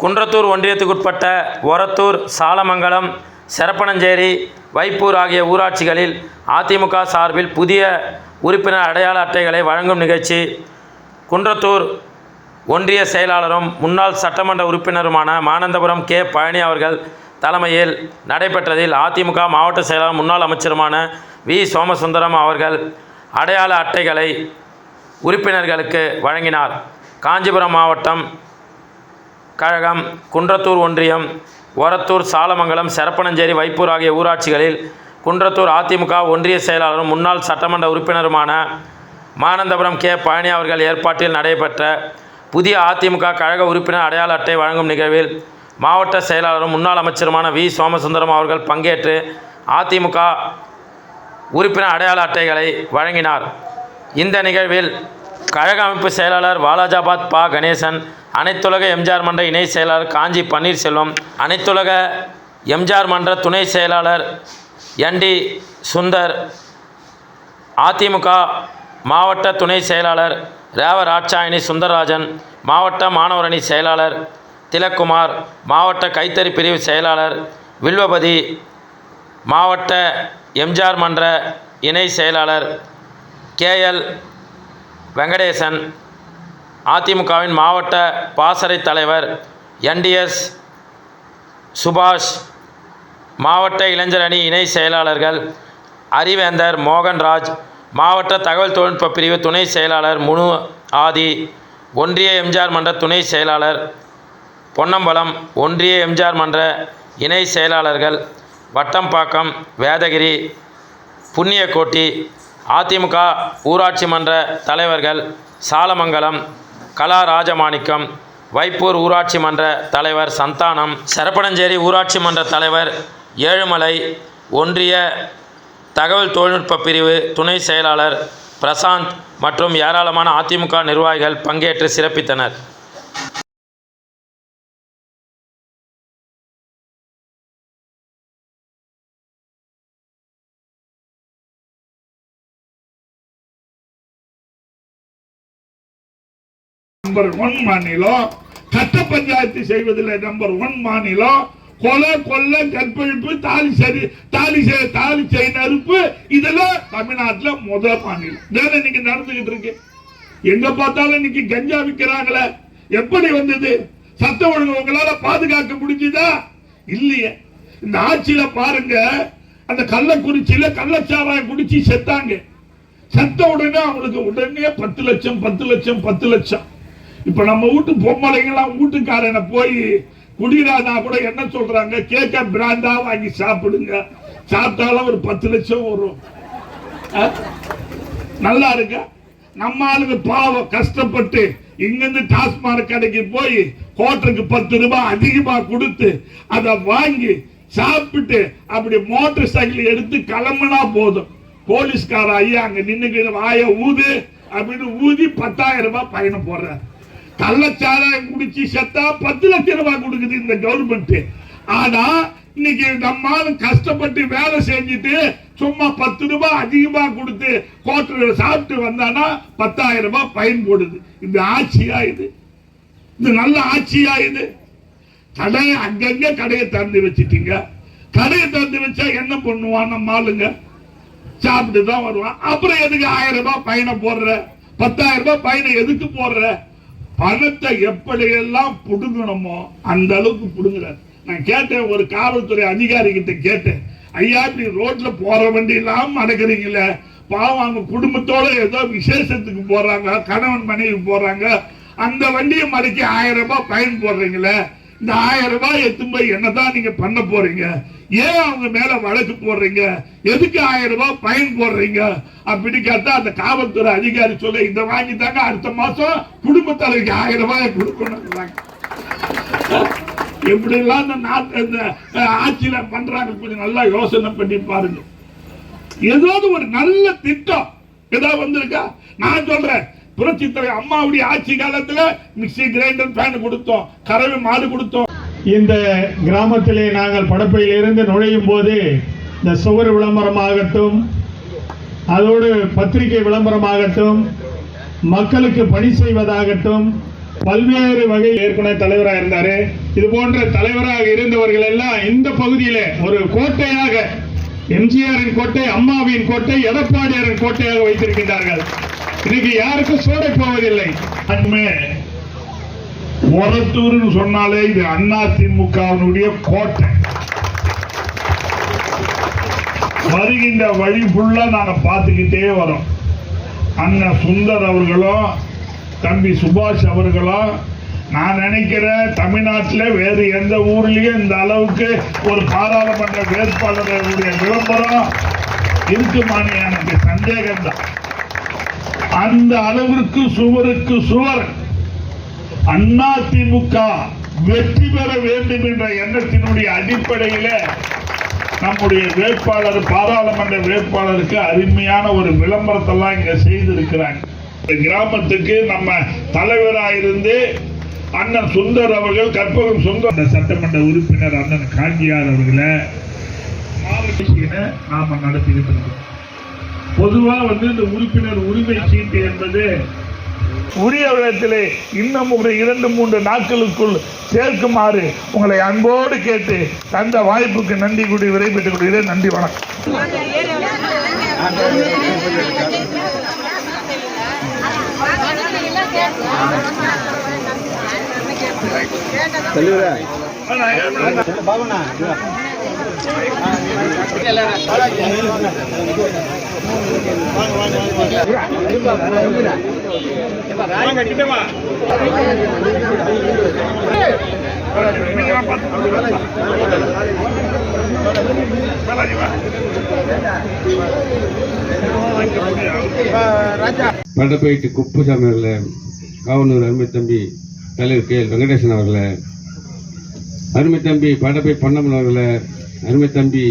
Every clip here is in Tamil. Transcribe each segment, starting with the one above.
குன்றத்தூர் ஒன்றியத்துக்குட்பட்ட ஒரத்தூர் சாலமங்கலம் செரப்பனஞ்சேரி வைப்பூர் ஆகிய ஊராட்சிகளில் அதிமுக சார்பில் புதிய உறுப்பினர் அடையாள அட்டைகளை வழங்கும் நிகழ்ச்சி குன்றத்தூர் ஒன்றிய செயலாளரும் முன்னாள் சட்டமன்ற உறுப்பினருமான மானந்தபுரம் கே. பழனி அவர்கள் தலைமையில் நடைபெற்றதில் அதிமுக மாவட்ட செயலாளர் முன்னாள் அமைச்சருமான வி. சோமசுந்தரம் அவர்கள் அடையாள அட்டைகளை உறுப்பினர்களுக்கு வழங்கினார். காஞ்சிபுரம் மாவட்டம் கழகம் குன்றத்தூர் ஒன்றியம் ஒரத்தூர் சாலமங்கலம் செரப்பனஞ்சேரி வைப்பூர் ஆகிய ஊராட்சிகளில் குன்றத்தூர் அதிமுக ஒன்றிய செயலாளரும் முன்னாள் சட்டமன்ற உறுப்பினருமான மானந்தபுரம் கே. பழனி அவர்கள் ஏற்பாட்டில் நடைபெற்ற புதிய அதிமுக கழக உறுப்பினர் அடையாள அட்டை வழங்கும் நிகழ்வில் மாவட்ட செயலாளரும் முன்னாள் அமைச்சருமான வி. சோமசுந்தரம் அவர்கள் பங்கேற்று அதிமுக உறுப்பினர் அடையாள அட்டைகளை வழங்கினார். இந்த நிகழ்வில் கழக அமைப்பு செயலாளர் வாலாஜாபாத் பா. கணேசன் அனைத்துலக எம்ஜிஆர் மன்ற இணை செயலாளர் காஞ்சி பன்னீர்செல்வம் அனைத்துலக எம்ஜிஆர் மன்ற துணை செயலாளர் என்டி சுந்தர் அதிமுக மாவட்ட துணை செயலாளர் ரேவ ராட்சாயணி சுந்தரராஜன் மாவட்ட மாணவரணி செயலாளர் திலக்குமார் மாவட்ட கைத்தறி பிரிவு செயலாளர் வில்வபதி மாவட்ட எம்ஜிஆர் மன்ற இணை செயலாளர் கேஎல் வெங்கடேசன் அதிமுகவின் மாவட்ட பாசறை தலைவர் என்டிஎஸ் சுபாஷ் மாவட்ட இளைஞர் அணி இணை செயலாளர்கள் அறிவேந்தர் மோகன்ராஜ் மாவட்ட தகவல் தொழில்நுட்ப பிரிவு துணை செயலாளர் முனு ஆதி ஒன்றிய எம்ஜிஆர் மன்ற துணை செயலாளர் பொன்னம்பலம் ஒன்றிய எம்ஜிஆர் மன்ற இணை செயலாளர்கள் வட்டம்பாக்கம் வேதகிரி புண்ணியக்கோட்டி அதிமுக ஊராட்சி மன்ற தலைவர்கள் சாலமங்கலம் கலா ராஜமாணிக்கம் வைப்பூர் ஊராட்சி மன்ற தலைவர் சந்தானம் சரப்பனஞ்சேரி ஊராட்சி மன்ற தலைவர் ஏழுமலை ஒன்றிய தகவல் தொழில்நுட்ப பிரிவு துணை செயலாளர் பிரசாந்த் மற்றும் ஏராளமான அதிமுக நிர்வாகிகள் பங்கேற்று சிறப்பித்தனர். நம்பர் ஒன் மாநிலம். கட்ட பஞ்சாயத்து செய்வதில் நம்பர் ஒன் மாநிலம். கொலை கொள்ள கற்பழிப்பு தாலி சரி தாலி செய் தாலி செய் நறுப்பு இதெல்லாம் தமிழ்நாட்டுல முதல் மாநிலம். தானே இன்னைக்கு நடந்துகிட்டு இருக்கு. எங்க பார்த்தாலும் இன்னைக்கு கஞ்சா விக்கிறாங்களே. எப்படி வந்தது? சட்ட ஒழுங்கு உங்களால பாதுகாக்க முடிஞ்சுதா? இல்லையே. இந்த ஆட்சியில பாருங்க. அந்த கள்ளக்குறிச்சியில கள்ளச்சாராயம் குடிச்சு செத்தாங்க. செத்த உடனே அவங்களுக்கு உடனே பத்து லட்சம் பத்து லட்சம் பத்து லட்சம். இப்ப நம்ம வீட்டு பொம்மளைங்கெல்லாம் வீட்டுக்காரனை போய் குடிரானா கூட என்ன சொல்றாங்க? கேக்க பிராண்டா வாங்கி சாப்பிடுங்க. சாப்பிட்டாலும் ஒரு பத்து லட்சம் வரும். நல்லா இருக்க நம்ம ஆளுங்க பாவம் கஷ்டப்பட்டு இங்கிருந்து டாஸ்மாக் கடைக்கு போய் கோட்டருக்கு பத்து ரூபாய் அதிகமா கொடுத்து அதை வாங்கி சாப்பிட்டு அப்படி மோட்டர் சைக்கிள் எடுத்து கிளம்புனா போதும். போலீஸ்கார ஐயா அங்க நின்னுக்கிட்டு வாய ஊது அப்படின்னு ஊதி பத்தாயிரம் ரூபாய் பயணம் போடுறாரு. கள்ளச்சாராயம் குடிச்சு செத்தா பத்து லட்சம் ரூபாய் கொடுக்குது இந்த கவர்மெண்ட் ஆனா இன்னைக்கு நம்ம கஷ்டப்பட்டு வேலை செஞ்சுட்டு சும்மா பத்து ரூபாய் அதிகமா கொடுத்து கோட்டர் சாப்பிட்டு வந்தானா பத்தாயிரம் ரூபாய் பயன் போடுது. இந்த ஆட்சியா இது? இது நல்ல ஆட்சியா இது? கடையை அங்கங்க கடையை திறந்து வச்சுட்டீங்க. கடையை திறந்து வச்சா என்ன பண்ணுவான் நம்ம ஆளுங்க? சாப்பிட்டு தான் வருவான். அப்புறம் எதுக்கு ஆயிரம் ரூபாய் பயணம் போடுற? பத்தாயிரம் ரூபாய் பயணம் எதுக்கு போடுற? பணத்தை எப்படியெல்லாம் புடுங்கணுமோ அந்த அளவுக்கு புடுங்குறாரு. நான் கேட்டேன் ஒரு காவல்துறை அதிகாரி கிட்ட கேட்டேன். ஐயா நீ ரோட்ல போற வண்டி எல்லாம் மடக்குறீங்களே பாவம் அவங்க குடும்பத்தோட ஏதோ விசேஷத்துக்கு போறாங்க கணவன் மனைவி போறாங்க. அந்த வண்டியை மடக்கி ஆயிரம் ரூபாய் பயன் போடுறீங்களே? இந்த ஆயிரம் ரூபாய் எத்தும் போய் என்னதான் நீங்க பண்ண போறீங்க? ஏன் அவங்க மேல வழக்கு போடுறீங்க? எதுக்கு ஆயிரம் ரூபாய் பயன் போடுறீங்க? அப்படின்னு கேட்டா அந்த காவல்துறை அதிகாரி சொல்ல இதை தாங்க அடுத்த மாசம் குடும்ப தலைவிக்கு ஆயிரம் ரூபாய் கொடுக்கணும். எப்படி எல்லாம் இந்த நாட்டு இந்த ஆட்சியில பண்றாங்க கொஞ்சம் நல்லா யோசனை பண்ணி பாருங்க. ஏதாவது ஒரு நல்ல திட்டம் ஏதாவது வந்திருக்கா? நான் சொல்றேன் புரட்சி தலைவர் அம்மாவுடைய ஆட்சி காலத்துல மிக்ஸி கிரைண்டர் பேன் கொடுத்தோம். கறவை மாடு கொடுத்தோம். இந்த கிராமத்திலே நாங்கள் படப்பையிலிருந்து நுழையும் போது இந்த சுவர் விளம்பரமாகட்டும் அதோடு பத்திரிகை விளம்பரமாகட்டும் மக்களுக்கு பணி செய்வதாகட்டும் பல்வேறு வகையில் ஏற்கனவே தலைவராக இருந்தாரு. இது போன்ற தலைவராக இருந்தவர்கள் எல்லாம் இந்த பகுதியில ஒரு கோட்டையாக எம்ஜிஆரின் கோட்டை அம்மாவின் கோட்டை எடப்பாடியாரின் கோட்டையாக வைத்திருக்கின்றார்கள். இன்னைக்கு யாருக்கும் சோடை போவதில்லை. அண்மை சொன்னாலே இது அண்ணா திமுகவினுடைய கோட்டை. வருகின்ற வழி ஃபுல்லா நாங்க பார்த்துக்கிட்டே வரோம். அண்ணன் சுந்தர் அவர்களும் தம்பி சுபாஷ் அவர்களும் நான் நினைக்கிறேன் தமிழ்நாட்டில் வேறு எந்த ஊர்லயும் இந்த அளவுக்கு ஒரு பாராளுமன்ற வேட்பாளருடைய விளம்பரம் இருக்குமான்னு எனக்கு சந்தேகம் தான் அந்த அளவிற்கு சுவருக்கு சுவர் அண்ணா திமுக வெற்றி பெற வேண்டும் என்ற எண்ணத்தினுடைய அடிப்படையில் நம்முடைய வேட்பாளர் பாராளுமன்ற வேட்பாளருக்கு அருமையான ஒரு விளம்பரத்தெல்லாம் இங்க செய்திருக்கிறாங்க. இந்த கிராமத்துக்கு நம்ம தலைவராயிருந்து அண்ணன் சுந்தர் அவர்கள் கற்பகம் சுந்தர் அந்த சட்டமன்ற உறுப்பினர் அண்ணன் காஞ்சியார் அவர்களை மாவட்ட நாம நடத்திக்கிட்டு இருக்கோம் பொதுவா வந்து இந்த உறுப்பினர் உரிமை சீட்டு என்பது உரிய விடத்திலே இன்னும் ஒரு இரண்டு மூன்று நாட்களுக்குள் சேர்க்குமாறு உங்களை அன்போடு கேட்டு தந்த வாய்ப்புக்கு நன்றி கூடி விரைபெற்றுக் கொள்கிறேன். நன்றி வணக்கம். பண்டப்பயிட்டு குப்புசாமி அவர்களே காவனூர் அருமை தம்பி தலைவர் கே. வெங்கடேசன் அவர்களை அருமை தம்பி பண்டப்பை பொன்னம்மன் அவர்களை அருமை தம்பி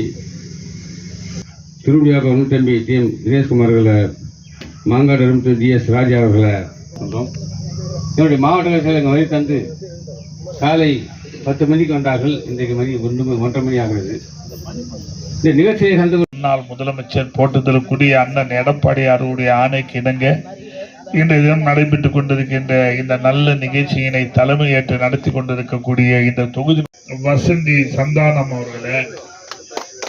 திருவடியாக அருமை தம்பி டி. எம். தினேஷ்குமார் அவர்களை மாங்காடு அருமை தம்பி டி. எஸ். ராஜா அவர்களை. சொல்கிறோம் என்னுடைய மாவட்ட செயலகம் வரை தந்து காலை பத்து மணிக்கு வந்தார்கள். இன்றைக்கு மணி ஒன்று ஒன்றரை மணி ஆகிறது. இந்த நிகழ்ச்சியை சந்து முன்னாள் முதலமைச்சர் போட்டுதலுக்குரிய அண்ணன் எடப்பாடியாருடைய ஆணைக்கு இணங்க இன்றைய தினம் நடைபெற்றுக் கொண்டிருக்கின்ற இந்த நல்ல நிகழ்ச்சியினை தலைமையேற்று நடத்தி கொண்டிருக்கக்கூடிய இந்த தொகுதி வசந்தி சந்தானம் அவர்களை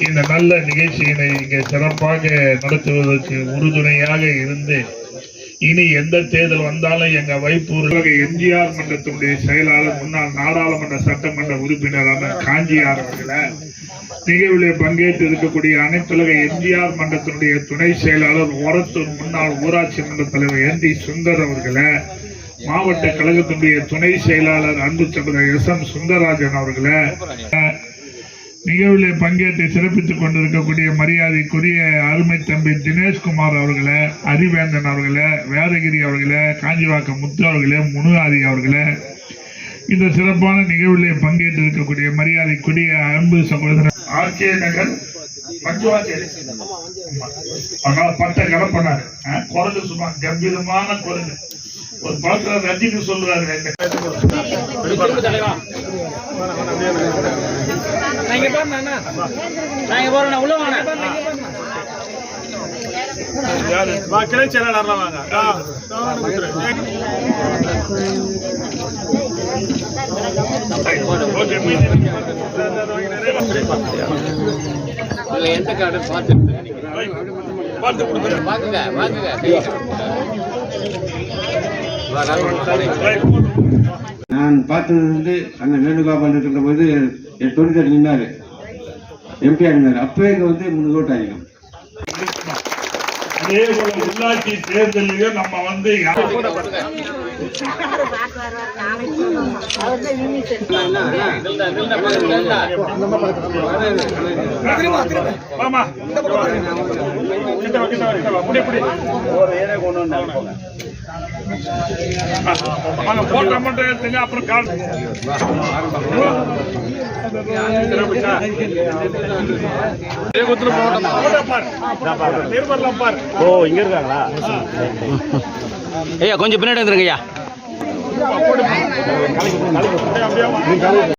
இந்த நல்ல நிகழ்ச்சியினை இங்கே சிறப்பாக நடத்துவதற்கு உறுதுணையாக இருந்து இனி எந்த தேர்தல் வந்தாலும் எங்க வைப்பூர் எம்ஜிஆர் மன்றத்தினுடைய செயலாளர் முன்னாள் நாடாளுமன்ற சட்டமன்ற உறுப்பினரான காஞ்சியார் அவர்களை நிகழ்விலே பங்கேற்று இருக்கக்கூடிய அனைத்துலக எம்ஜிஆர் மன்றத்தினுடைய துணை செயலாளர் ஓரத்தூர் முன்னாள் ஊராட்சி மன்ற தலைவர் என் டி சுந்தர் அவர்களை மாவட்ட கழகத்தினுடைய துணை செயலாளர் அன்பு சகோதரர் எஸ் எம் சுந்தரராஜன் அவர்களை நிகழ்விலே பங்கேற்று சிறப்பித்துக் கொண்டிருக்கக்கூடிய மரியாதைக்குரிய அருமை தம்பி தினேஷ்குமார் அவர்களை அரிவேந்தன் அவர்களை வேதகிரி அவர்களை காஞ்சிவாக்கம் முத்து அவர்களே முனுகாரி அவர்களை இந்த சிறப்பான நிகழ்விலே பங்கேற்று இருக்கக்கூடிய மரியாதைக்குரிய அன்பு சகோதரர் ஆர்கே நகர் பஞ்சுவாச்சேரி அதனால பட்ட கலப்பனார் குரங்கு சும்மா கம்பீரமான குரங்கு. ஒரு படத்துல ரஜினி சொல்லுவாரு ஓகே எந்த கார்டு பார்த்து வாங்குங்க வாங்குங்க நான் பார்த்தது வந்து அந்த வேணுகோபால் இருக்கிற போது என் தொழிற்சாலை நின்னாரு. எம்பிஆர் இருந்தார். அப்பவே இங்க வந்து முன்னூறு ஓட்டு அதிகம். அதே போல உள்ளாட்சி தேர்தலையும் நம்ம வந்து ஆமா கிட்ட வா, கிட்ட வா, போட்டோ மட்டும் எடுத்துங்க அப்புறம் கால் பாரு. நிருபர்லாம் பாரு. ஐயா கொஞ்சம் பின்னாடி வந்துருங்க ஐயா.